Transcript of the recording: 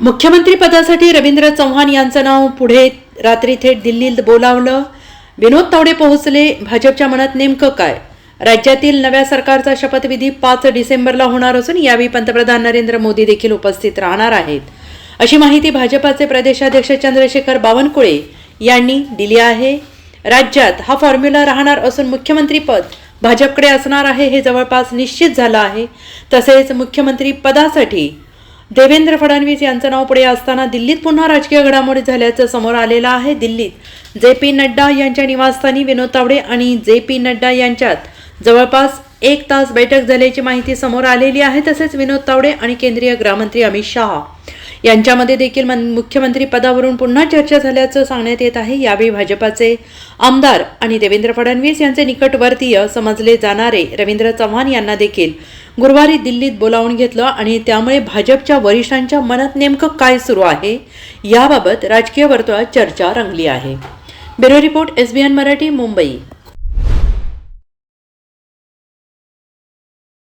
मुख्यमंत्री पदासाठी रवींद्र चव्हाण यांचं नाव पुढे रात्री थेट दिल्लीत बोलावलं. विनोद तावडे पोहोचले. भाजपच्या मनात नेमकं काय? राज्यातील नव्या सरकारचा शपथविधी पाच डिसेंबरला होणार असून यावेळी पंतप्रधान नरेंद्र मोदी देखील उपस्थित राहणार आहेत. अशी माहिती भाजपाचे प्रदेशाध्यक्ष चंद्रशेखर बावनकुळे यांनी दिली आहे. राज्यात हा फॉर्म्युला राहणार असून मुख्यमंत्रीपद भाजपकडे असणार आहे हे जवळपास निश्चित झालं आहे. तसेच मुख्यमंत्री पदासाठी देवेंद्र फडणवीस यांचं नाव पुढे असताना दिल्लीत पुन्हा राजकीय घडामोडी झाल्याचं समोर आलेलं आहे दिल्लीत. जे पी नड्डा यांच्या निवासस्थानी विनोद तावडे आणि जे पी नड्डा यांच्यात जवळपास एक तास बैठक झाल्याची माहिती समोर आलेली आहे तसेच विनोद तावडे आणि केंद्रीय गृहमंत्री अमित शहा यांच्यामध्ये देखील मन- मुख्यमंत्री पदावरून पुन्हा चर्चा झाल्याचं सांगण्यात येत आहे. यावेळी भाजपाचे आमदार आणि देवेंद्र फडणवीस यांचे निकटवर्तीय समजले जाणारे रवींद्र चव्हाण यांना देखील गुरुवारी दिल्लीत बोलावून घेतलं आणि त्यामुळे भाजपच्या वरिष्ठांच्या मनात नेमकं काय सुरू आहे याबाबत राजकीय वर्तुळात चर्चा रंगली आहे. Bureau report SBN Marathi Mumbai.